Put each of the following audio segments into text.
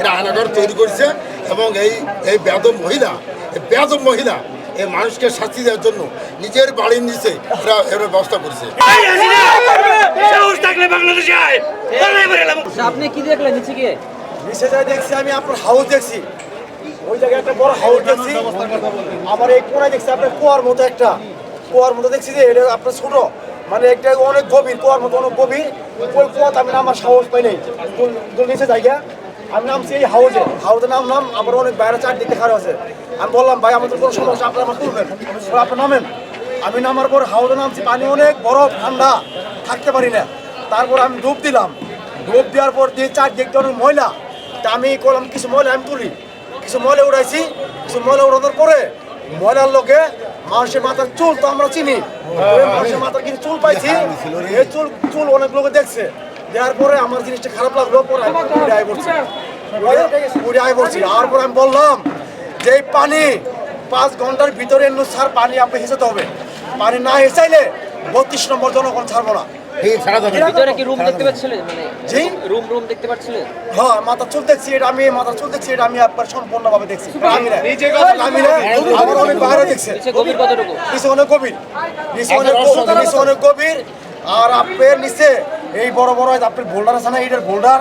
এরা আয়নাঘর তৈরি করেছে এবং এই এই বেদম মহিলা এই বেদম মহিলা এই মানুষকে শাস্তি দেওয়ার জন্য নিজের বাড়ির নিচে এরা এরা ব্যবস্থা করছে। আপনি কি দেখলেন নিচে গিয়ে? নিচে যাই দেখছি আমি আপনার হাউস দেখছি। ওই জায়গায় একটা বড় হাউস দেখছি। আমার এই কোনায় দেখছি আপনার কুয়ার মতো একটা। কুয়ার মতো দেখছি যে এটা আপনার ছোট। মানে একটা অনেক গভীর কুয়ার মতো অনেক গভীর। ওই কুয়াতে আমি নামার সাহস পাই নাই। নিচে জায়গা আমি নামছি এই হাউজে। হাউজে নাম নাম আমার অনেক বাইরে চারদিকে খারাপ আছে। আমি বললাম ভাই আমাদের কোনো সমস্যা আপনার আমার তুলবেন। আপনি নামেন। আমি নামার পর হাউজে নামছি পানি অনেক বরফ ঠান্ডা থাকতে পারি না। তারপর আমি ডুব দিলাম। ডুব দেওয়ার পর দিয়ে চার দেখতে অনেক ময়লা। তা আমি করলাম কিছু ময়লা আমি তুলি। কিছু ময়লা উড়াইছি কিছু ময়লা উড়ানোর পরে ময়লার লোকে মানুষের মাথার চুল তো আমরা চিনি। মানুষের মাথার কিছু চুল পাইছি। এই চুল চুল অনেক লোকে দেখছে। দেওয়ার পরে আমার জিনিসটা খারাপ লাগল পরে আমি আয় উড়ে আয় পড়ছি আর পরে আমি বললাম যে পানি পাঁচ ঘণ্টার ভিতরে এমন সার পানি আপনি হেঁচাতে হবে। পানি না হেঁচাইলে বত্রিশ নম্বর জনগণ ছাড়বো না। এই ছাড়া যাবে না। ভিতরে কি রুম দেখতে পাচ্ছিলেন মানে জি? রুম রুম দেখতে পাচ্ছিলেন হ্যাঁ মাথা চুল দেখছি এটা আমি মাথা চুল দেখছি এটা আমি একবার সম্পূর্ণভাবে দেখছি। আমি না। আমি না। আমার অনেক বাইরে দেখছে। নিচে গভীর কতটুকু? নিচে অনেক গভীর। নিচে অনেক গভীর। নিচে অনেক গভীর। আর আপনার নিচে এই বড় বড় আপনার বোল্ডার আছে না এইটার বোল্ডার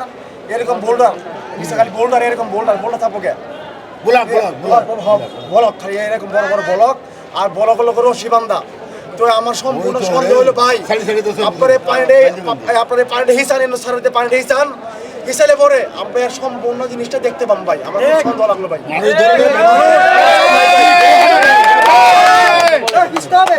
এরকম বোল্ডার নিচে খালি বোল্ডার এরকম বোল্ডার বোল্ডার থাকব কে? গোলাপ গোলাপ বলক খালি এরকম বড় বড় বলক আর বলক হলো রশি বান্ধা তো আমার সম্পূর্ণ সন্দেহ হলো ভাই আপনার এই পানিটা আপনার এই পানিটা হিসান এনে সারাতে পানিটা হিসান হিসালে পরে আপনার সম্পূর্ণ জিনিসটা দেখতে পাম ভাই আমার সন্দেহ লাগল ভাই মানুষ ধরে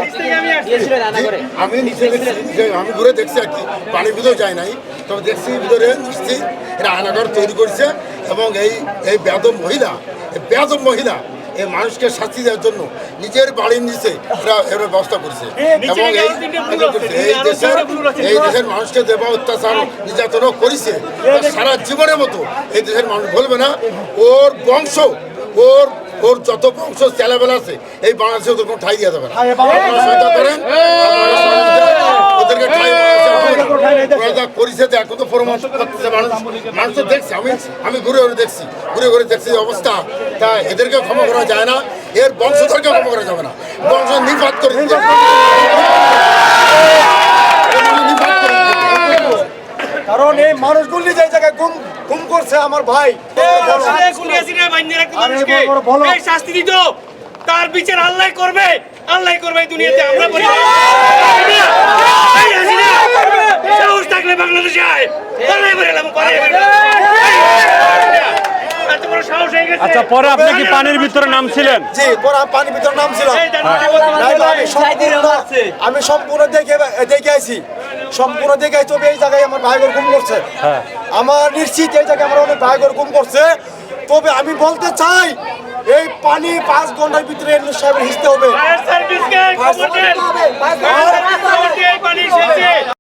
গিয়েছিলেন রান্না করে আমি নিচে দেখছি যে আমি ঘুরে দেখছি আর কি। পানির ভিতরে যাই নাই তবে দেখছি ভিতরে নিশ্চিত এরা আয়নাঘর তৈরি করছে এবং এই এই বেদম মহিলা এই বেদম মহিলা এই মানুষকে শাস্তি দেওয়ার জন্য নিজের বাড়ির নিচে এরা এরা ব্যবস্থা করছে। এবং এই এই দেশের এই দেশের মানুষকে দেবা অত্যাচার নির্যাতনও করেছে। সারা জীবনের মতো এই দেশের মানুষ বলবে না। ওর বংশ ওর ওর যত বংশ চেলাবেলা আছে এই বাংলাদেশে ওদের কোনো ঠাই দিয়ে যাবে না। করেন। ওদেরকে করেছে এখন তো প্রমাণ করতেছে মানুষ। মানুষ তো দেখছে আমি আমি ঘুরে ঘুরে দেখছি ঘুরে ঘুরে দেখছি অবস্থা। তা এদেরকে ক্ষমা করা যায় না এর বংশধরকে ক্ষমা করা যাবে না। বংশ নিপাত করে। কারণ এই মানুষগুলি যে জায়গায় গুম গুম করছে আমার ভাই শাস্তি। দিত। তার বিচার আল্লাহ করবে। আল্লাহ করবে এই দুনিয়াতে। আমরা বলি এই হাসিনা সাহস থাকলে বাংলাদেশে আয় লড়াই করে এলাম লড়াই করে এলাম। এত বড় সাহস হয়ে গেছে আচ্ছা পরে আপনি কি পানির ভিতরে নামছিলেন জি পরে আমি পানির ভিতরে নামছিলাম আমি সম্পূর্ণ দেখে দেখে আইছি সম্পূর্ণ দেখে তবে এই জায়গায় আমার ভাইগর গুম করছে আমার নিশ্চিত এই জায়গায় আমার অনেক ভাইগর গুম করছে তবে আমি বলতে চাই এই পানি পাঁচ ঘণ্টার ভিতরে এমনি সাহেবের হিসতে হবে